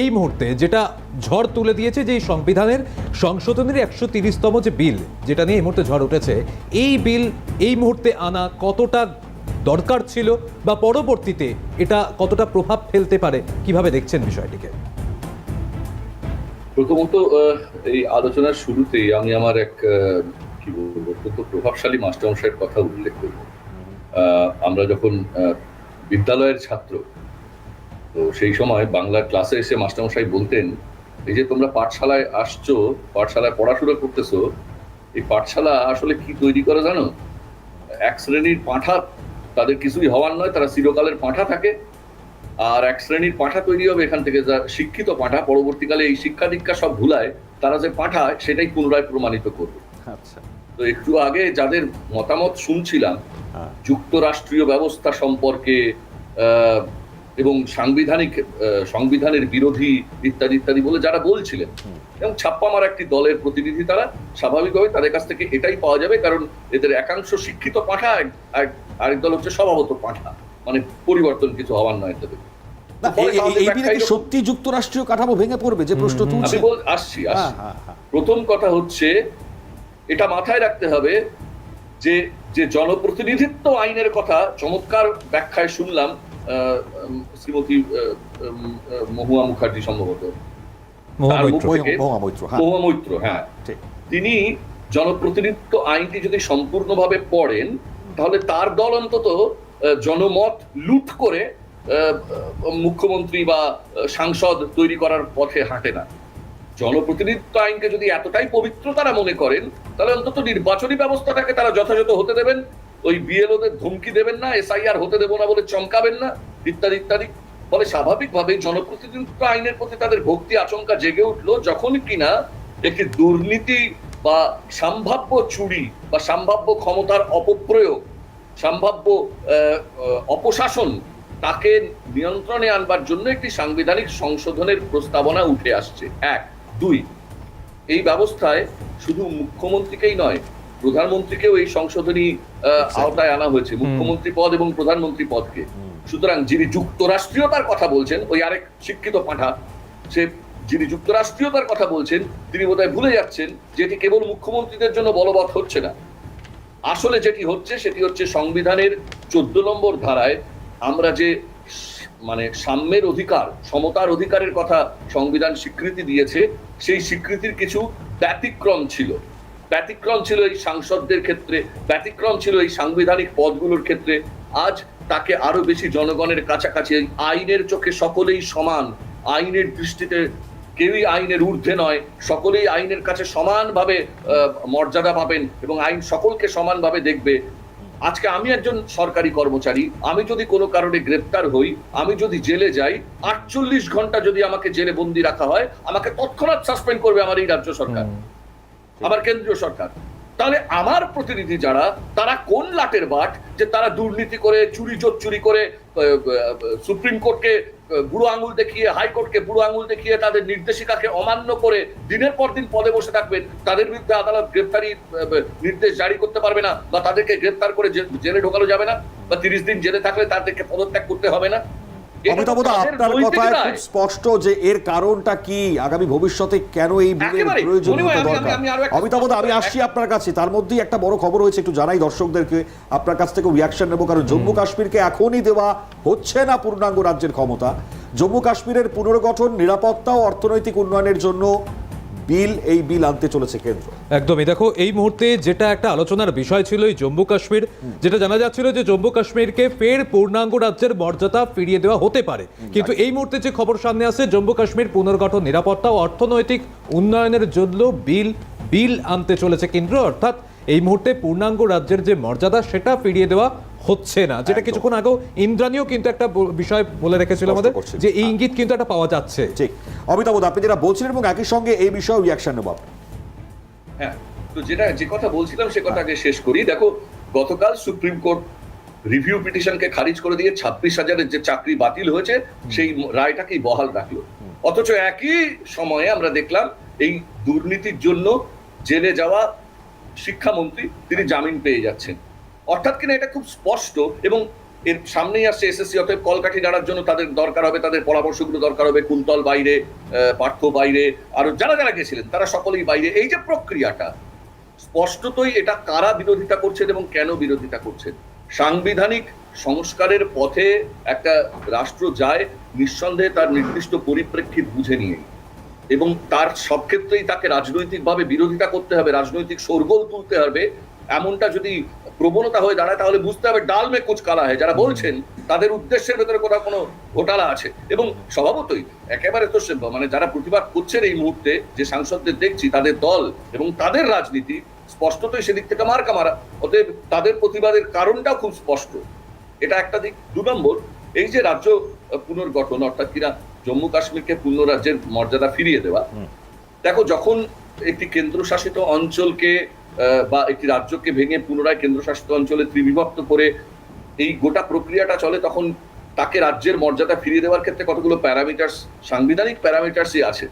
এই মুহূর্তে যেটা ঝড় তুলে দিয়েছে যে এই সংবিধানের সংশোধনের একশো তিরিশতম যে বিল, যেটা নিয়ে এই মুহূর্তে ঝড় উঠেছে, এই বিল এই মুহূর্তে আনা কতটা দরকার ছিল বা পরবর্তীতে এটা কতটা প্রভাব ফেলতে পারে? কীভাবে দেখছেন বিষয়টিকে? প্রথমত এই আলোচনার শুরুতেই আমি আমার এক কি বলব, অত্যন্ত প্রভাবশালী মাস্টারমশাইয়ের কথা উল্লেখ করব। আমরা যখন বিদ্যালয়ের ছাত্র তো সেই সময় বাংলার ক্লাসে এসে মাস্টারমশাই বলতেন এই যে তোমরা পাঠশালায় আসছো পাঠশালায় পড়াশোনা করতেছো এই পাঠশালা আসলে কি তৈরি করে জানো? এক শ্রেণির পাঁঠা তাদের কিছুই হওয়ার নয় তারা চিরকালের পাঁঠা থাকে। আর এক শ্রেণির পাঁঠা তৈরি হবে এখান থেকে যা শিক্ষিত পাঁঠা পরবর্তীকালে এই শিক্ষা দীক্ষা সব ভুলায় তারা যে পাঁঠা সেটাই পুনরায় প্রমাণিত করবে। আচ্ছা। তো একটু আগে যাদের মতামত শুনছিলাম হ্যাঁ। যুক্তরাষ্ট্রীয় ব্যবস্থা সম্পর্কে আহ, এবং সাংবিধানিক সংবিধানের বিরোধী ইত্যাদি ইত্যাদি বলে যারা বলছিলেন। এবং ছাপ্পামার একটি দলের প্রতিনিধি তারা স্বাভাবিকভাবে তাদের কাছ থেকে এটাই পাওয়া যাবে কারণ এদের একাংশ শিক্ষিত পাঠা আরেক দল হচ্ছে স্বভাবত পাঠা। মানে পরিবর্তন কিছু হওয়ার নয় তাদের। সত্যি যুক্তরাষ্ট্রীয় কাঠামো ভেঙে পড়বে যে প্রশ্ন আমি বল আসছি হ্যাঁ হ্যাঁ হ্যাঁ। প্রথম কথা হচ্ছে এটা মাথায় রাখতে হবে যে যে জনপ্রতিনিধিত্ব আইনের কথা চমৎকার ব্যাখ্যায় শুনলাম। শ্রীমতী মহুয়া মুখার্জি সম্ভবত। মহুয়া মৈত্র। হ্যাঁ। হ্যাঁ। তিনি জনপ্রতিনিধিত্ব আইনটি যদি সম্পূর্ণভাবে পড়েন তাহলে তার দল অন্তত জনমত লুট করে মুখ্যমন্ত্রী বা সাংসদ তৈরি করার পথে হাঁটে না। জনপ্রতিনিধিত্ব আইনকে যদি এতটাই পবিত্র তারা মনে করেন তাহলে অন্তত নির্বাচনী ব্যবস্থাটাকে তারা যথাযথ হতে দেবেন। ওই বিএলওদের ধমকি দেবেন না, এসআইআর হতে দেবো না বলে চমকাবেন না, ইত্যাদি ইত্যাদি। ফলে স্বাভাবিকভাবে জনপ্রতিনিধিত্ব আইনের প্রতি তাদের ভক্তি আচমকা জেগে উঠল, যখন কিনা একটি দুর্নীতি বা সম্ভাব্য চুরি বা সম্ভাব্য ক্ষমতার অপপ্রয়োগ, সম্ভাব্য অপশাসন, তাকে নিয়ন্ত্রণে আনবার জন্য একটি সাংবিধানিক সংশোধনের প্রস্তাবনা উঠে আসছে। এক। দুই, এই ব্যবস্থায় শুধু মুখ্যমন্ত্রীকেই নয় প্রধানমন্ত্রীকেও এই সংশোধনী আওতায় আনা হয়েছে মুখ্যমন্ত্রী পদ এবং প্রধানমন্ত্রী পদকে। সুতরাং যিনি যুক্তরাষ্ট্রীয়তার কথা বলছেন ওই আরেক শিক্ষিত পাঠা সে যিনি যুক্তরাষ্ট্রীয়তার কথা বলছেন তিনি বোধহয় ভুলে যাচ্ছেন যেটি কেবল মুখ্যমন্ত্রীদের জন্য বলবৎ হচ্ছে না। আসলে যেটি হচ্ছে সেটি হচ্ছে সংবিধানের চোদ্দ নম্বর ধারায় আমরা যে মানে সাম্যের অধিকার সমতার অধিকারের কথা সংবিধান স্বীকৃতি দিয়েছে সেই স্বীকৃতির কিছু ব্যতিক্রম ছিল। ব্যতিক্রম ছিল এই সাংসদদের ক্ষেত্রে, ব্যতিক্রম ছিল এই সাংবিধানিক পদগুলোর ক্ষেত্রে। আজ তাকে আরও বেশি জনগণের কাছাকাছি আইনের চোখে সকলেই সমান। আইনের দৃষ্টিতে কেউই আইনের ঊর্ধ্বে নয়, সকলেই আইনের কাছে সমানভাবে মর্যাদা পাবেন এবং আইন সকলকে সমানভাবে দেখবে। আজকে আমি একজন সরকারি কর্মচারী, আমি যদি কোনো কারণে গ্রেপ্তার হই, আমি যদি জেলে যাই, আটচল্লিশ ঘণ্টা যদি আমাকে জেলে বন্দি রাখা হয়, আমাকে তৎক্ষণাৎ সাসপেন্ড করবে আমার এই রাজ্য সরকার। আমার কেন্দ্রীয় সরকার। তাহলে আমার প্রতিনিধি যারা, তারা কোন লাটের বাট যে তারা দুর্নীতি করে, চুরি চোর চুরি করে সুপ্রিম কোর্টকে বুড়ো আঙুল দেখিয়ে হাইকোর্টকে বুড়ো আঙুল দেখিয়ে তাদের নির্দেশিকাকে অমান্য করে দিনের পর দিন পদে বসে থাকবেন, তাদের বিরুদ্ধে আদালত গ্রেপ্তারি নির্দেশ জারি করতে পারবে না, বা তাদেরকে গ্রেপ্তার করে জেলে ঢোকানো যাবে না, বা তিরিশ দিন জেলে থাকলে তাদেরকে পদত্যাগ করতে হবে না। এটা অমিতাভ আপনার কথায় খুব স্পষ্ট যে এর কারণটা কি? আগামী ভবিষ্যতে কেন এই বিলের প্রয়োজন দরকার? আমি অমিতাভ আমি আসছি আপনার কাছে। তার মধ্যেই একটা বড় খবর হয়েছে একটু জানাই দর্শকদেরকে। আপনার কাছ থেকে রিয়াকশন নেব কারণ জম্মু কাশ্মীরকে এখনই দেওয়া হচ্ছে না পূর্ণাঙ্গ রাজ্যের ক্ষমতা। জম্মু কাশ্মীরের পুনর্গঠন নিরাপত্তা ও অর্থনৈতিক উন্নয়নের জন্য বিল এই বিল আনতে চলেছে কেন্দ্র। একদমই। দেখো এই মুহূর্তে যেটা একটা আলোচনার বিষয় ছিল এই জম্মু কাশ্মীর যেটা জানা যাচ্ছিল যে জম্মু কাশ্মীরকে ফের পূর্ণাঙ্গ রাজ্যের মর্যাদা ফিরিয়ে দেওয়া হতে পারে। কিন্তু এই মুহূর্তে যে খবর সামনে আসছে জম্মু কাশ্মীর পুনর্গঠন নিরাপত্তা ও অর্থনৈতিক উন্নয়নের জন্য বিল বিল আনতে চলেছে কেন্দ্র। অর্থাৎ এই মুহূর্তে পূর্ণাঙ্গ রাজ্যের যে মর্যাদা সেটা ফিরিয়ে দেওয়া হচ্ছে না যেটা কিছুক্ষণ আগেও ইন্দ্রাণীও কিন্তু একটা বিষয় বলে রেখেছিল আমাদের যে এই ইঙ্গিত কিন্তু একটা পাওয়া যাচ্ছে। ঠিক। অমিতাভ আপনি যেটা বলছিলেন এবং একই সঙ্গে এই বিষয়ে রিয়াকশন নেব হ্যাঁ তো যেটা যে কথা বলছিলাম সে কথা আগে শেষ করি। দেখো গতকাল সুপ্রিম কোর্ট রিভিউ পিটিশনকে খারিজ করে দিয়ে ছাব্বিশ হাজারের যে চাকরি বাতিল হয়েছে সেই রায়টাকেই বহাল রাখল। অথচ একই সময়ে আমরা দেখলাম এই দুর্নীতির জন্য জেলে যাওয়া শিক্ষামন্ত্রী তিনি জামিন পেয়ে যাচ্ছেন। অর্থাৎ কিনা এটা খুব স্পষ্ট এবং এর সামনেই আসছে এসএসসি, অতএব কলকাঠি নাড়ার জন্য তাদের দরকার হবে, তাদের পরামর্শগুলো দরকার হবে, কুন্তল বাইরে পার্থ বাইরে, আরও যারা যারা গেছিলেন, তারা সকলেই বাইরে। এই যে প্রক্রিয়াটা, স্পষ্টতই এটা কারা বিরোধিতা করছেন এবং কেন বিরোধিতা করছেন? সাংবিধানিক সংস্কারের পথে একটা রাষ্ট্র যায়, নিঃসন্দেহে তার নির্দিষ্ট পরিপ্রেক্ষিত বুঝে নিয়ে। এবং তার সব ক্ষেত্রেই তাকে রাজনৈতিকভাবে বিরোধিতা করতে হবে, রাজনৈতিক শোরগোল তুলতে হবে এমনটা যদি প্রবণতা হয়ে দাঁড়ায় তাহলে বুঝতে হবে ডাল মে কুচ কালা হয় যারা বলছেন তাদের উদ্দেশ্যের ভেতরে কোথাও কোনো ঘোটালা আছে। এবং স্বভাবতই একেবারে তো মানে যারা প্রতিবাদ করছেন এই মুহূর্তে যে সাংসদদের দেখছি তাদের দল এবং তাদের রাজনীতি স্পষ্টতই সেদিক থেকে মার্কা মারা। অতএব তাদের প্রতিবাদের কারণটাও খুব স্পষ্ট। এটা একটা দিক। দু নম্বর এই যে রাজ্য পুনর্গঠন অর্থাৎ কিনা জম্মু কাশ্মীরকে পূর্ণ রাজ্যের মর্যাদা ফিরিয়ে দেওয়া। দেখো যখন একটি কেন্দ্রশাসিত অঞ্চলকে বা একটি রাজ্যকে ভেঙে পুনরায় কেন্দ্রশাসিত অঞ্চলে ত্রিবিভক্ত করে এই গোটা প্রক্রিয়াটা চলে, তখন তাকে রাজ্যের মর্যাদা ফিরিয়ে দেওয়ার ক্ষেত্রে কতগুলো প্যারামিটার্স, সাংবিধানিক প্যারামিটার্সই আছে।